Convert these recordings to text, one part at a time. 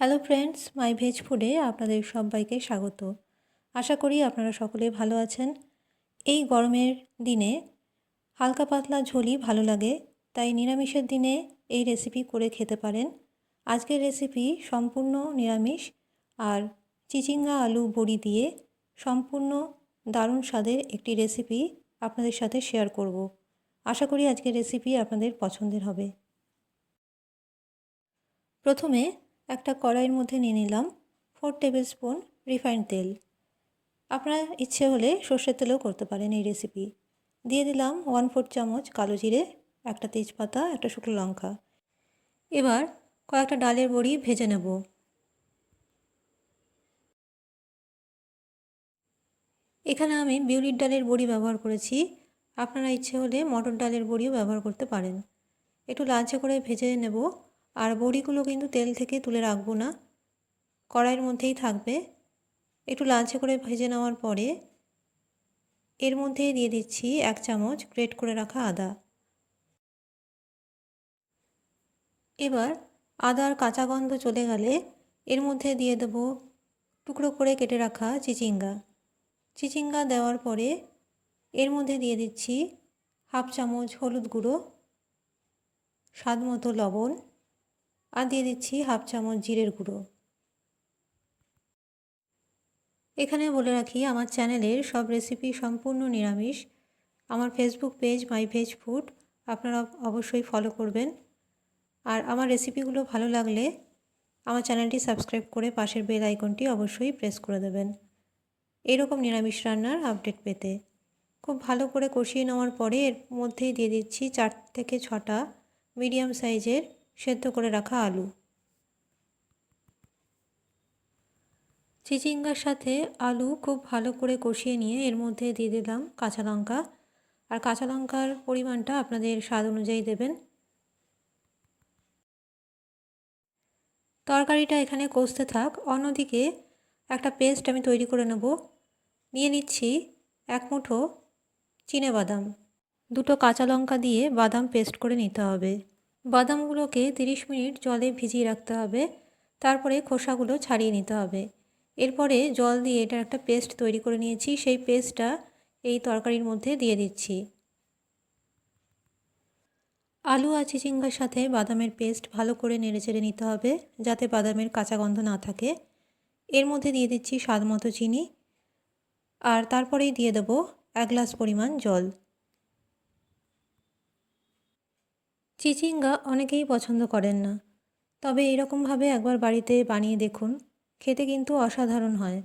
Hello friends মাই veg ফুডে আপনাদের সবাইকে স্বাগত। আশা করি আপনারা সকলে ভালো আছেন। এই গরমের দিনে হালকা পাতলা ঝোলই ভালো লাগে, তাই নিরামিষের দিনে এই রেসিপি করে খেতে পারেন। আজকের রেসিপি সম্পূর্ণ নিরামিষ আর চিচিঙ্গা আলু বড়ি দিয়ে সম্পূর্ণ দারুণ স্বাদের একটি রেসিপি আপনাদের সাথে শেয়ার করব। আশা করি আজকের রেসিপি আপনাদের পছন্দের হবে। প্রথমে একটা কড়াইয়ের মধ্যে নিয়ে নিলাম ফোর টেবিল স্পুন রিফাইন্ড তেল। আপনার ইচ্ছে হলে সর্ষের তেলেও করতে পারেন এই রেসিপি দিয়ে দিলাম ওয়ান ফোর চামচ কালো জিরে, একটা তেজপাতা, একটা শুকনো লঙ্কা। এবার কয়েকটা ডালের বড়ি ভেজে নেব। এখানে আমি বিউলির ডালের বড়ি ব্যবহার করেছি। আপনারা ইচ্ছে হলে মটর ডালের বড়িও ব্যবহার করতে পারেন। একটু লালচে করে ভেজে নেব। আর বড়িগুলো কিন্তু তেল থেকে তুলে রাখব না। কড়াইয়ের মধ্যেই থাকবে। একটু লালচে করে ভেজে নেওয়ার পরে এর মধ্যে দিয়ে দিচ্ছি এক চামচ গ্রেট করে রাখা আদা। এবার আদার কাঁচা গন্ধ চলে গেলে এর মধ্যে দিয়ে দেব টুকরো করে কেটে রাখা চিচিঙ্গা। চিচিঙ্গা দেওয়ার পরে এর মধ্যে দিয়ে দিচ্ছি হাফ চামচ হলুদ গুঁড়ো, স্বাদ মতো লবণ আর দিয়ে দিচ্ছি হাফ চামচ জিরের গুঁড়ো। এখানে বলে রাখি, আমার চ্যানেলের সব রেসিপি সম্পূর্ণ নিরামিষ। আমার Facebook page my veg food, আপনারা অবশ্যই ফলো করবেন। আর আমার রেসিপিগুলো ভালো লাগলে আমার চ্যানেলটি সাবস্ক্রাইব করে পাশের বেল আইকনটি অবশ্যই প্রেস করে দেবেন। এরকম নিরামিষ রান্নার আপডেট পেতে। খুব ভালো করে কষিয়ে নেওয়ার পরে এর মধ্যেই দিয়ে দিচ্ছি চার থেকে ছটা মিডিয়াম সাইজের সেদ্ধ করে রাখা আলু। চিচিঙ্গার সাথে আলু খুব ভালো করে কষিয়ে নিয়ে এর মধ্যে দিয়ে দিলাম কাঁচা লঙ্কা। আর কাঁচা লঙ্কার পরিমাণটা আপনাদের স্বাদ অনুযায়ী দেবেন। তরকারিটা এখানে কষতে থাক, অন্যদিকে একটা পেস্ট আমি তৈরি করে নেব। নিয়ে নিচ্ছি এক মুঠো চিনে বাদাম। দুটো কাঁচা লঙ্কা দিয়ে বাদাম পেস্ট করে নিতে হবে। বাদামগুলোকে 30 মিনিট জলে ভিজিয়ে রাখতে হবে। তারপরে খোসাগুলো ছাড়িয়ে নিতে হবে। এরপরে জল দিয়ে এটার একটা পেস্ট তৈরি করে নিয়েছি। সেই পেস্টটা এই তরকারির মধ্যে দিয়ে দিচ্ছি। আলু আর চিচিঙ্গার সাথে বাদামের পেস্ট ভালো করে নেড়েচেড়ে নিতে হবে, যাতে বাদামের কাঁচা গন্ধ না থাকে। এর মধ্যে দিয়ে দিচ্ছি স্বাদ মতো চিনি। আর তারপরেই দিয়ে দেবো এক গ্লাস পরিমাণ জল। চিচিঙ্গা অনেকেই পছন্দ করেন না। তবে এরকমভাবে একবার বাড়িতে বানিয়ে দেখুন, খেতে কিন্তু অসাধারণ হয়।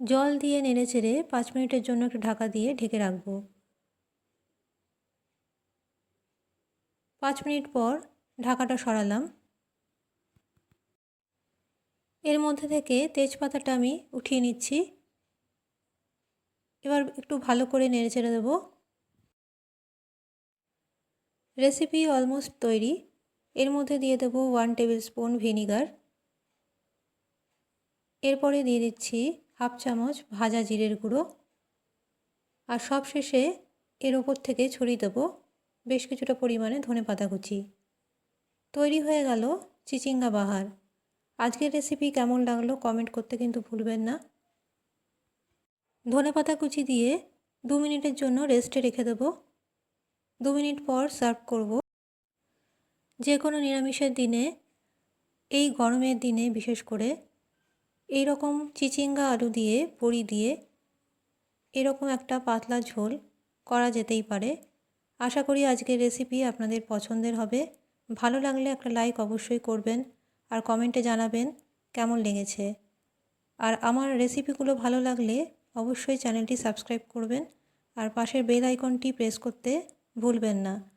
জল দিয়ে নেড়ে চেড়ে পাঁচ মিনিটের জন্য একটু ঢাকা দিয়ে ঢেকে রাখব। পাঁচ মিনিট পর ঢাকাটা সরালাম। এর মধ্যে থেকে তেজপাতাটা আমি উঠিয়ে নিচ্ছি। এবার একটু ভালো করে নেড়ে চেড়ে দেবো। রেসিপি অলমোস্ট তৈরি। এর মধ্যে দিয়ে দেবো ওয়ান টেবিল স্পুন ভিনিগার এরপরে দিয়ে দিচ্ছি হাফ চামচ ভাজা জিরের গুঁড়ো। আর সব শেষে এর ওপর থেকে ছড়িয়ে দেবো বেশ কিছুটা পরিমাণে ধনে পাতা কুচি। তৈরি হয়ে গেল চিচিঙ্গা বাহার। আজকের রেসিপি কেমন লাগল কমেন্ট করতে কিন্তু ভুলবেন না। ধনে পাতা কুচি দিয়ে দু মিনিটের জন্য রেস্টে রেখে দেবো। দু মিনিট পর সার্ভ করব। যে কোনো নিরামিষের দিনে, এই গরমের দিনে বিশেষ করে এই রকম চিচিঙ্গা আলু দিয়ে বড়ি দিয়ে, এরকম একটা পাতলা ঝোল করা যেতেই পারে। আশা করি আজকের রেসিপি আপনাদের পছন্দের হবে। ভালো লাগলে একটা লাইক অবশ্যই করবেন আর কমেন্টে জানাবেন কেমন লেগেছে। আর আমার রেসিপিগুলো ভালো লাগলে অবশ্যই চ্যানেলটি সাবস্ক্রাইব করবেন আর পাশের বেল আইকনটি প্রেস করতে ভুলবেন না।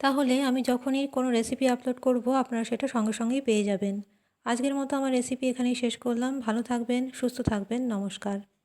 তাহলে আমি যখনই কোনো রেসিপি আপলোড করব, আপনারা সেটা সঙ্গে সঙ্গেই পেয়ে যাবেন। আজকের মতো আমার রেসিপি এখানেই শেষ করলাম। ভালো থাকবেন, সুস্থ থাকবেন। নমস্কার।